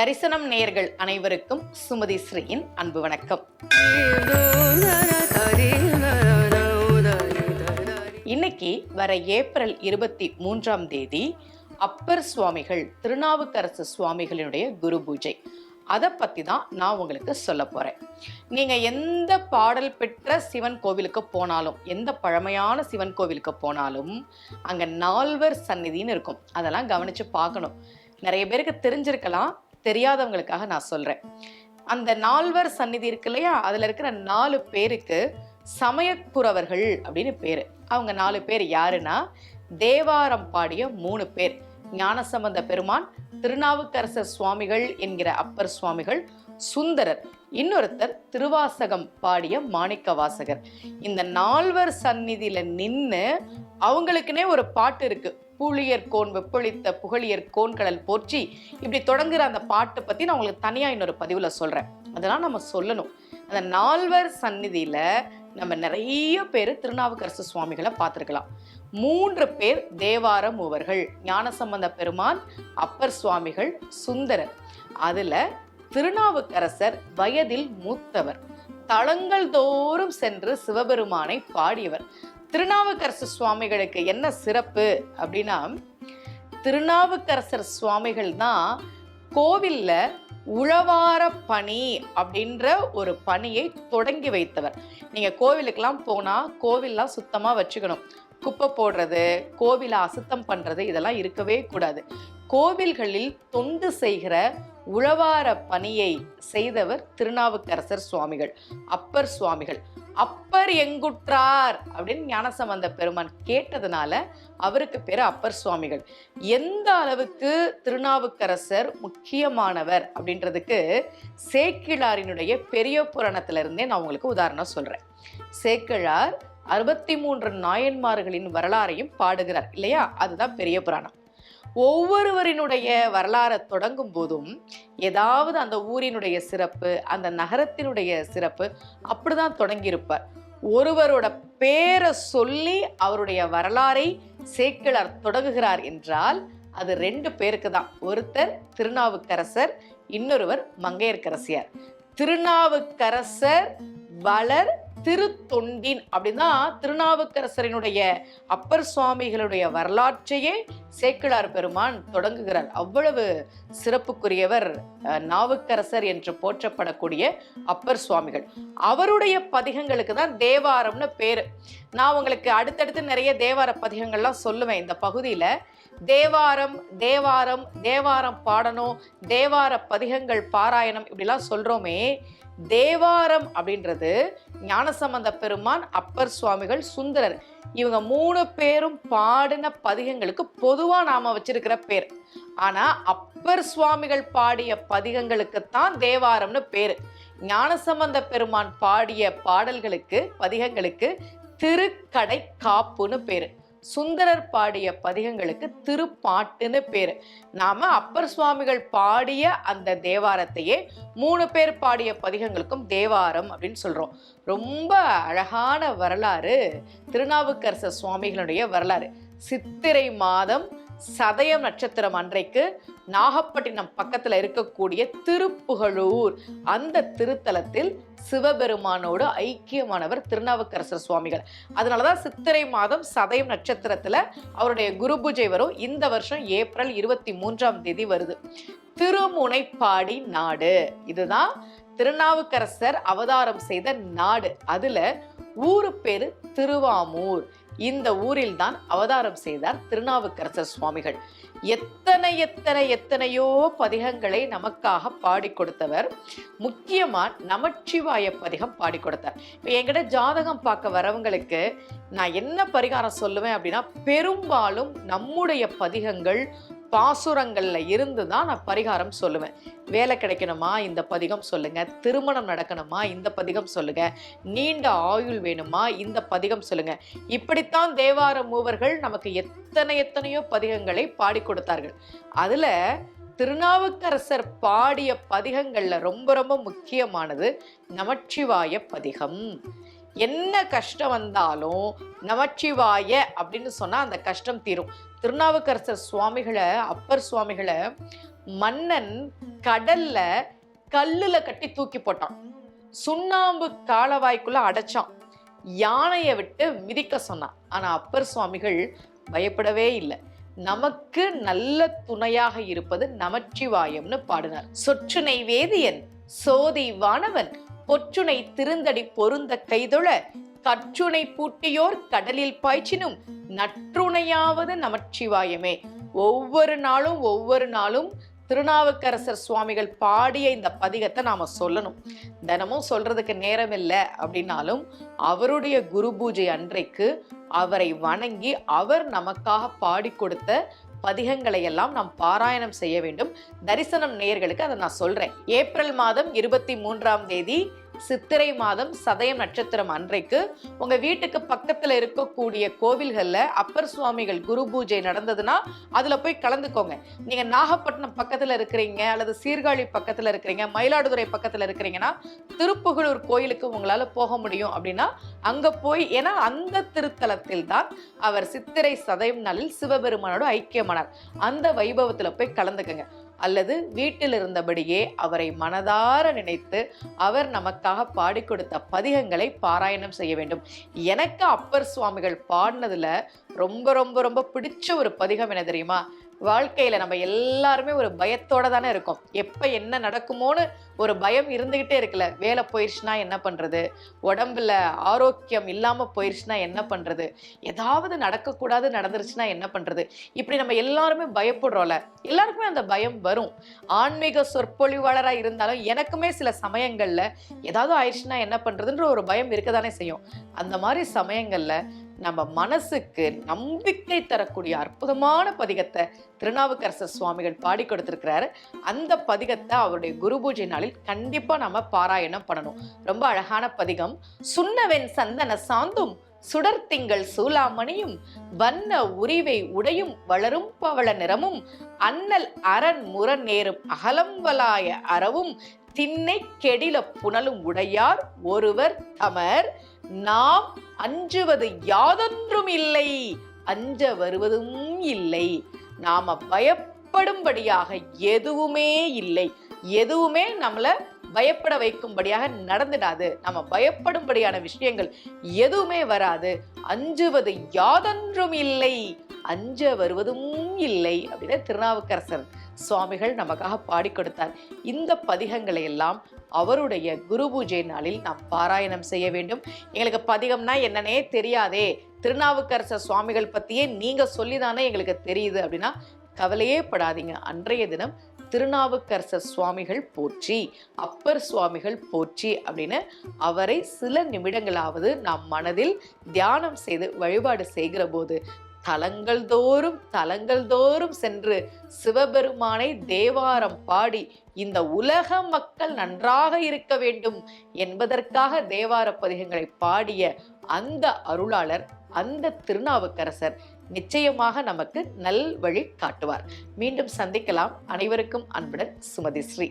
தரிசனம் நேயர்கள் அனைவருக்கும் சுமதி ஸ்ரீயின் அன்பு வணக்கம். இன்னைக்கு வர ஏப்ரல் இருபத்தி மூன்றாம் தேதி அப்பர் சுவாமிகள் திருநாவுக்கரசு சுவாமிகளினுடைய குரு பூஜை. அதை பற்றி தான் நான் உங்களுக்கு சொல்ல போகிறேன் நீங்கள் எந்த பாடல் பெற்ற சிவன் கோவிலுக்கு போனாலும் எந்த பழமையான சிவன் கோவிலுக்கு போனாலும் அங்கே நால்வர் சந்நிதின்னு இருக்கும். அதெல்லாம் கவனித்து பார்க்கணும். நிறைய பேருக்கு தெரிஞ்சிருக்கலாம். தெரியாதவங்களுக்காக நான் சொல்கிறேன் அந்த நால்வர் சந்நிதி இருக்கு இல்லையா? அதில் இருக்கிற நாலு பேருக்கு சமயக்குறவர்கள் அப்படின்னு பேர். அவங்க நாலு பேர் யாருன்னா தேவாரம் பாடிய மூணு பேர். ஞானசம்பந்த பெருமான் திருநாவுக்கரசர் சுவாமிகள் என்கிற அப்பர் சுவாமிகள் சுந்தரர். இன்னொருத்தர் திருவாசகம் பாடிய மாணிக்க வாசகர் இந்த நால்வர் சந்நிதியில நின்று அவங்களுக்குன்னே ஒரு பாட்டு இருக்கு. புளியர் வெப்பளித்த வெப்பொழித்த புகழியர் கோன்கடல் போற்றி இப்படி தொடங்குற அந்த பாட்டை பத்தி நான் உங்களுக்கு தனியா இன்னொரு பதிவுல சொல்றேன். அதெல்லாம் நம்ம சொல்லணும். அந்த நால்வர் சந்நிதியில நம்ம நிறைய பேர் திருநாவுக்கரசு சுவாமிகளை பார்த்துருக்கலாம். மூன்று பேர் தேவார மூவர்கள் ஞானசம்பந்த பெருமான் அப்பர் சுவாமிகள் சுந்தரர். அதுல திருநாவுக்கரசர் வயதில் மூத்தவர். தளங்கள் தோறும் சென்று சிவபெருமானை பாடியவர். திருநாவுக்கரசு சுவாமிகளுக்கு என்ன சிறப்பு அப்படின்னா திருநாவுக்கரசர் சுவாமிகள் தான் கோவில்ல உழவார பணி அப்படின்ற ஒரு பணியை தொடங்கி வைத்தவர். நீங்க கோவிலுக்கெல்லாம் போனா கோவிலெலாம் சுத்தமா வச்சுக்கணும். குப்பை போடுறது கோவிலை அசுத்தம் பண்றது இதெல்லாம் இருக்கவே கூடாது. கோவில்களில் தொண்டு செய்கிற உழவார பணியை செய்தவர் திருநாவுக்கரசர் சுவாமிகள் அப்பர் சுவாமிகள். அப்பர் எங்குற்றார் அப்படின்னு ஞானசம்பந்த பெருமான் கேட்டதுனால அவருக்கு பேர் அப்பர் சுவாமிகள். எந்த அளவுக்கு திருநாவுக்கரசர் முக்கியமானவர் அப்படின்றதுக்கு சேக்கிழாரினுடைய பெரிய புராணத்திலிருந்தே நான் உங்களுக்கு உதாரணம் சொல்றேன். சேக்கிழார் அறுபத்தி மூன்று நாயன்மார்களின் வரலாறையும் பாடுகிறார் இல்லையா? அதுதான் பெரிய புராணம். ஒவ்வொருவரினுடைய வரலாறை தொடங்கும் போதும் ஏதாவது அந்த ஊரினுடைய சிறப்பு அந்த நகரத்தினுடைய சிறப்பு அப்படிதான் தொடங்கியிருப்பார். ஒருவரோட பேரை சொல்லி அவருடைய வரலாறை சேக்கிழார் தொடங்குகிறார் என்றால் அது ரெண்டு பேருக்கு தான். ஒருத்தர் திருநாவுக்கரசர் இன்னொருவர் மங்கையர்க்கரசியார். திருநாவுக்கரசர் வளர் திருத்தொண்டின் அப்படின்னா திருநாவுக்கரசரினுடைய அப்பர் சுவாமிகளுடைய வரலாற்றையே சேக்கிழார் பெருமான் தொடங்குகிறார். அவ்வளவு சிறப்புக்குரியவர் நாவுக்கரசர் என்று போற்றப்படக்கூடிய அப்பர் சுவாமிகள். அவருடைய பதிகங்களுக்கு தான் தேவாரம்னு பேர். நான் உங்களுக்கு அடுத்தடுத்து நிறைய தேவார பதிகங்கள்லாம் சொல்லுவேன். இந்த பகுதியில் தேவாரம் தேவாரம் தேவாரம் பாடணும் தேவார பதிகங்கள் பாராயணம் இப்படிலாம் சொல்கிறோமே தேவாரம் அப்படின்றது ஞானசம்பந்த பெருமான் அப்பர் சுவாமிகள் சுந்தரர். இவங்க மூணு பேரும் பாடின பதிகங்களுக்கு பொதுவாக நாம் வச்சிருக்கிற பேர். ஆனால் அப்பர் சுவாமிகள் பாடிய பதிகங்களுக்குத்தான் தேவாரம்னு பேர். ஞானசம்பந்த பெருமான் பாடிய பாடல்களுக்கு பதிகங்களுக்கு திருக்கடை காப்புன்னு பேர். சுந்தரர் பாடிய பதிகங்களுக்கு திருப்பாட்டுன்னு பேரு. நாம அப்பர் சுவாமிகள் பாடிய அந்த தேவாரத்தையே மூணு பேர் பாடிய பதிகங்களுக்கும் தேவாரம் அப்படின்னு சொல்றோம். ரொம்ப அழகான வரலாறு திருநாவுக்கரசர் சுவாமிகளுடைய வரலாறு. சித்திரை மாதம் சதயம் நட்சத்திரம் அன்றைக்கு நாகப்பட்டினம் பக்கத்துல இருக்கக்கூடிய திருப்புகழூர். அந்த திருத்தலத்தில் சிவபெருமானோடு ஐக்கியமானவர் திருநாவுக்கரசர் சுவாமிகள். அதனாலதான் சித்திரை மாதம் சதயம் நட்சத்திரத்துல அவருடைய குரு பூஜை வரும். இந்த வருஷம் ஏப்ரல் இருபத்தி மூன்றாம் தேதி வருது. திருமுனைப்பாடி நாடு. இதுதான் திருநாவுக்கரசர் அவதாரம் செய்த நாடு. அதுல ஊரு பேரு திருவாமூர். இந்த ஊரில் தான் அவதாரம் செய்தார் திருநாவுக்கரசர் சுவாமிகள். எத்தனை எத்தனை எத்தனையோ பதிகங்களை நமக்காக பாடி கொடுத்தவர். முக்கியமா நமச்சிவாய பதிகம் பாடி கொடுத்தார். இப்போ என்கிட்ட ஜாதகம் பார்க்க வரவங்களுக்கு நான் என்ன பரிகாரம் சொல்லுவேன் அப்படின்னா பெரும்பாலும் நம்முடைய பதிகங்கள் பாசுரங்களில் இருந்து தான் நான் பரிகாரம் சொல்லுவேன். வேலை கிடைக்கணுமா? இந்த பதிகம் சொல்லுங்க. திருமணம் நடக்கணுமா? இந்த பதிகம் சொல்லுங்க. நீண்ட ஆயுள் வேணுமா? இந்த பதிகம் சொல்லுங்க. இப்படித்தான் தேவார மூவர்கள் நமக்கு எத்தனை எத்தனையோ பதிகங்களை பாடி கொடுத்தார்கள். அதில் திருநாவுக்கரசர் பாடிய பதிகங்களில் ரொம்ப ரொம்ப முக்கியமானது நமச்சிவாய பதிகம். என்ன கஷ்டம் வந்தாலும் நமச்சிவாய அப்படின்னு சொன்னால் அந்த கஷ்டம் தீரும். திருநாவுக்கரசர் சுவாமிகளை அப்பர் சுவாமிகளை மன்னன் கடல்ல கல்லுல கட்டி தூக்கி போட்டான். சுண்ணாம்பு காலவாய்க்குள்ள அடைச்சான். யானையை விட்டு மிதிக்க சொன்னான். ஆனா அப்பர் சுவாமிகள் பயப்படவே இல்லை. நமக்கு நல்ல துணையாக இருப்பது நமச்சிவாயம்னு பாடினார். சொற்றுனை வேதியன் சோதி வானவன் பொற்றுனை திருந்தடி பொருந்த கைதொழ கற்றுனை பூட்டியோர் கடலில் பாய்ச்சினும் நற்றுணையாவது நமச்சிவாயமே. ஒவ்வொரு நாளும் ஒவ்வொரு நாளும் திருநாவுக்கரசர் சுவாமிகள் பாடிய இந்த பதிகத்தை நாம் சொல்லணும். தினமும் சொல்றதுக்கு நேரம் இல்லை அப்படின்னாலும் அவருடைய குரு பூஜை அன்றைக்கு அவரை வணங்கி அவர் நமக்காக பாடி கொடுத்த பதிகங்களை எல்லாம் நாம் பாராயணம் செய்ய வேண்டும். தரிசனம் நேயர்களுக்கு அதை நான் சொல்றேன். ஏப்ரல் மாதம் இருபத்தி மூன்றாம் தேதி சித்திரை மாதம் சதயம் நட்சத்திரம் அன்றைக்கு உங்க வீட்டுக்கு பக்கத்துல இருக்கக்கூடிய கோவில்கள்ல அப்பர் சுவாமிகள் குரு பூஜை நடந்ததுன்னா அதுல போய் கலந்துக்கோங்க. நீங்க நாகப்பட்டினம் பக்கத்துல இருக்கிறீங்க அல்லது சீர்காழி பக்கத்துல இருக்கிறீங்க மயிலாடுதுறை பக்கத்துல இருக்கிறீங்கன்னா திருப்புகலூர் கோயிலுக்கு உங்களால போக முடியும் அப்படின்னா அங்க போய் ஏன்னா அந்த திருத்தலத்தில் தான் அவர் சித்திரை சதயம் நாளில் சிவபெருமானோட ஐக்கியமானார். அந்த வைபவத்துல போய் கலந்துக்கங்க. அல்லது வீட்டில் இருந்தபடியே அவரை மனதார நினைத்து அவர் நமக்காக பாடி கொடுத்த பதிகங்களை பாராயணம் செய்ய வேண்டும். எனக்கு அப்பர் சுவாமிகள் பாடினதுல ரொம்ப ரொம்ப ரொம்ப பிடிச்ச ஒரு பதிகம் என்ன தெரியுமா? வாழ்க்கையில் நம்ம எல்லாருமே ஒரு பயத்தோட தானே இருக்கோம். எப்போ என்ன நடக்குமோன்னு ஒரு பயம் இருந்துக்கிட்டே இருக்குல்ல. வேலை போயிடுச்சுன்னா என்ன பண்ணுறது உடம்புல ஆரோக்கியம் இல்லாமல் போயிடுச்சுன்னா என்ன பண்ணுறது ஏதாவது நடக்கக்கூடாது நடந்துருச்சுன்னா என்ன பண்ணுறது இப்படி நம்ம எல்லாருமே பயப்படுறோம்ல. எல்லாருக்குமே அந்த பயம் வரும். ஆன்மீக சொற்பொழிவாளராக இருந்தாலும் எனக்குமே சில சமயங்களில் ஏதாவது ஆயிடுச்சுன்னா என்ன பண்ணுறதுன்ற ஒரு பயம் இருக்க தானே செய்யும். அந்த மாதிரி சமயங்களில் நம்ம மனசுக்கு நம்பிக்கை தரக்கூடிய அற்புதமான பதிகத்தை திருநாவுக்கரசர் சுவாமிகள் பாடி கொடுத்துருக்கிறாரு. அந்த பதிகத்தை அவருடைய குரு பூஜை நாளில் கண்டிப்பாக நம்ம பாராயணம் பண்ணணும். ரொம்ப அழகான பதிகம். சுண்ணவென் சந்தன சாந்தும் சுடர்த்திங்கள் சூலாமணியும் வண்ண உரிவை உடையும் வளரும் பவள நிறமும் அன்னல் அரண் முர நேரும் அகலம்பலாய அறவும் திண்ணை கெடில புனலும் உடையார் ஒருவர் தமர். நாம் அஞ்சுவது யாதொன்றும் இல்லை அஞ்ச வருவதும் இல்லை. நாம பயப்படும்படியாக எதுவுமே இல்லை. எதுவுமே நம்மளை பயப்பட வைக்கும்படியாக நடந்துடாது. நம்ம பயப்படும்படியான விஷயங்கள் எதுவுமே வராது. அஞ்சுவது யாதொன்றும் இல்லை அஞ்ச வருவதும் இல்லை அப்படின்னு திருநாவுக்கரசர் சுவாமிகள் நமக்காக பாடி கொடுத்தார். இந்த பதிகங்களை எல்லாம் அவருடைய குரு பூஜை நாளில் நாம் பாராயணம் செய்ய வேண்டும். எங்களுக்கு பதிகம்னா என்னன்னே தெரியாதே. திருநாவுக்கரசர் சுவாமிகள் பற்றியே நீங்க சொல்லிதானே எங்களுக்கு தெரியுது அப்படின்னா கவலையே படாதீங்க. அன்றைய தினம் திருநாவுக்கரசர் சுவாமிகள் போற்றி அப்பர் சுவாமிகள் போற்றி அப்படின்னு அவரை சில நிமிடங்களாவது நாம் மனதில் தியானம் செய்து வழிபாடு செய்கிற போது தலங்கள் தோறும் தலங்கள் தோறும் சென்று சிவபெருமானை தேவாரம் பாடி இந்த உலக மக்கள் நன்றாக இருக்க வேண்டும் என்பதற்காக தேவார பதிகங்களை பாடிய அந்த அருளாளர் அந்த திருநாவுக்கரசர் நிச்சயமாக நமக்கு நல் வழி காட்டுவார். மீண்டும் சந்திக்கலாம். அனைவருக்கும் அன்புடன் சுமதி ஸ்ரீ.